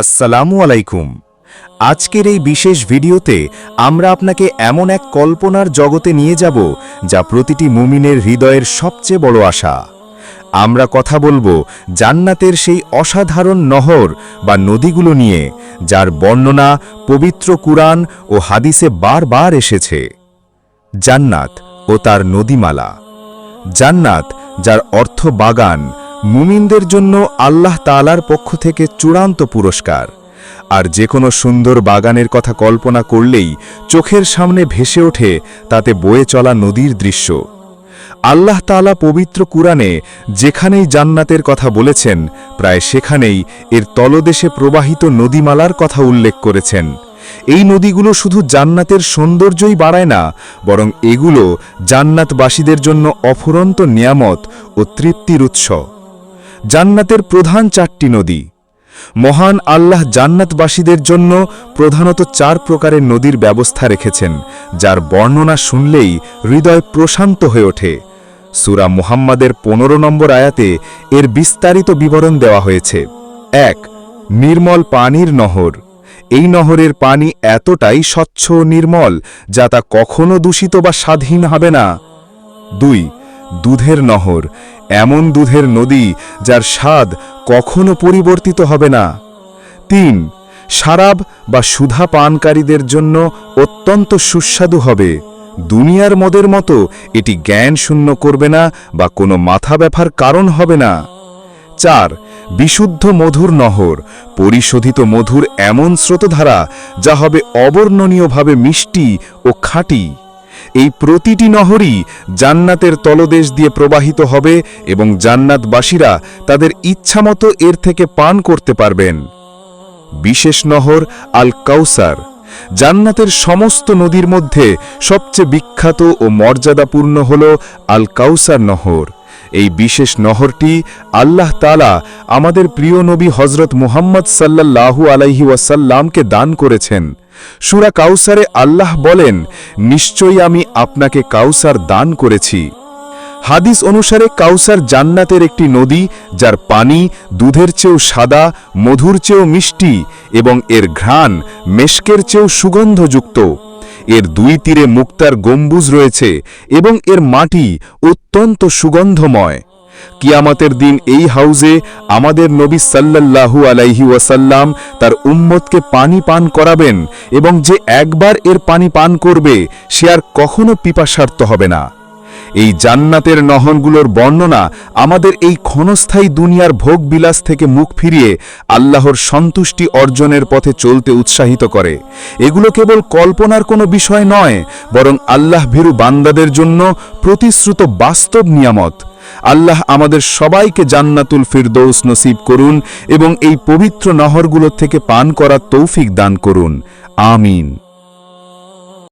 আসসালামু আলাইকুম। আজকের এই বিশেষ ভিডিওতে আমরা আপনাকে এমন এক কল্পনার জগতে নিয়ে যাব যা প্রতিটি মুমিনের হৃদয়ের সবচেয়ে বড় আশা। আমরা কথা বলব জান্নাতের সেই অসাধারণ নহর বা নদীগুলো নিয়ে, যার বর্ণনা পবিত্র কুরআন ও হাদিসে বারবার এসেছে। জান্নাত ও তার নদীমালা। জান্নাত, যার অর্থ বাগান মুমিনদের জন্য আল্লাহ তালার পক্ষ থেকে চূড়ান্ত পুরস্কার। আর যে কোনো সুন্দর বাগানের কথা কল্পনা করলেই চোখের সামনে ভেসে ওঠে তাতে বয়ে চলা নদীর দৃশ্য। আল্লাহ তালা পবিত্র কুরআনে যেখানেই জান্নাতের কথা বলেছেন, প্রায় সেখানেই এর তলদেশে প্রবাহিত নদীমালার কথা উল্লেখ করেছেন। এই নদীগুলো শুধু জান্নাতের সৌন্দর্যই বাড়ায় না, বরং এগুলো জান্নাতবাসীদের জন্য অফুরন্ত নিয়ামত ও তৃপ্তির উৎস। জান্নাতের প্রধান চারটি নদী। মহান আল্লাহ জান্নাতবাসীদের জন্য প্রধানত চার প্রকারের নদীর ব্যবস্থা রেখেছেন, যার বর্ণনা শুনলেই হৃদয় প্রশান্ত হয়ে ওঠে। সুরা মুহাম্মাদের পনেরো নম্বর আয়াতে এর বিস্তারিত বিবরণ দেওয়া হয়েছে। এক, নির্মল পানির নহর। এই নহরের পানি এতটাই স্বচ্ছ নির্মল যা তা কখনো দূষিত বা স্বাধীন হবে না। দুই, দুধের নহর। এমন দুধের নদী যার স্বাদ কখনো পরিবর্তিত হবে না। তিন সারাব বা সুধা পানকারীদের জন্য অত্যন্ত সুস্বাদু হবে। দুনিয়ার মদের মতো এটি জ্ঞান শূন্য করবে না বা কোনো মাথা ব্যথার কারণ হবে না। চার, বিশুদ্ধ মধুর নহর, পরিশোধিত মধুর এমন স্রোতধারা যা হবে অবর্ণনীয়ভাবে মিষ্টি ও খাঁটি। এই প্রতিটি নহরই জান্নাতের তলদেশ দিয়ে প্রবাহিত হবে এবং জান্নাতবাসীরা তাদের ইচ্ছামতো এর থেকে পান করতে পারবেন। বিশেষ নহর আল কাউসার জান্নাতের সমস্ত নদীর মধ্যে সবচেয়ে বিখ্যাত ও মর্যাদাপূর্ণ হল আল কাউসার নহর। এই বিশেষ নহরটি আল্লাহ তালা আমাদের প্রিয় নবী হজরত মুহাম্মদ সাল্লাল্লাহু আলাইহি ওয়াসাল্লামকে দান করেছেন। সুরা কাউসারে আল্লাহ বলেন, নিশ্চয়ই আমি আপনাকে কাউসার দান করেছি। হাদিস অনুসারে কাউসার জান্নাতের একটি নদী, যার পানি দুধের চেয়েও সাদা, মধুর চেয়েও মিষ্টি এবং এর ঘ্রাণ মেশকের চেয়েও সুগন্ধযুক্ত। এর দুই তীরে মুক্তার গম্বুজ রয়েছে এবং এর মাটি অত্যন্ত সুগন্ধময়। কিয়ামতের দিন এই হাউজে আমাদের নবী সাল্লাল্লাহু আলাইহি ওয়াসাল্লাম তার উম্মতকে পানি পান করাবেন এবং যে একবার এর পানি পান করবে, সে আর কখনো পিপাসার্ত হবে না। এই জান্নাতের নহনগুলোর বর্ণনা আমাদের এই ক্ষণস্থায়ী দুনিয়ার ভোগ বিলাস থেকে মুখ ফিরিয়ে আল্লাহর সন্তুষ্টি অর্জনের পথে চলতে উৎসাহিত করে। এগুলো কেবল কল্পনার কোনো বিষয় নয়, বরং আল্লাহ ভীরু বান্দাদের জন্য প্রতিশ্রুত বাস্তব নিয়ামত। আল্লাহ আমাদের সবাইকে জান্নাতুল ফিরদৌস নসিব করুন এবং এই পবিত্র নহরগুলো থেকে পান করার তৌফিক দান করুন। আমিন।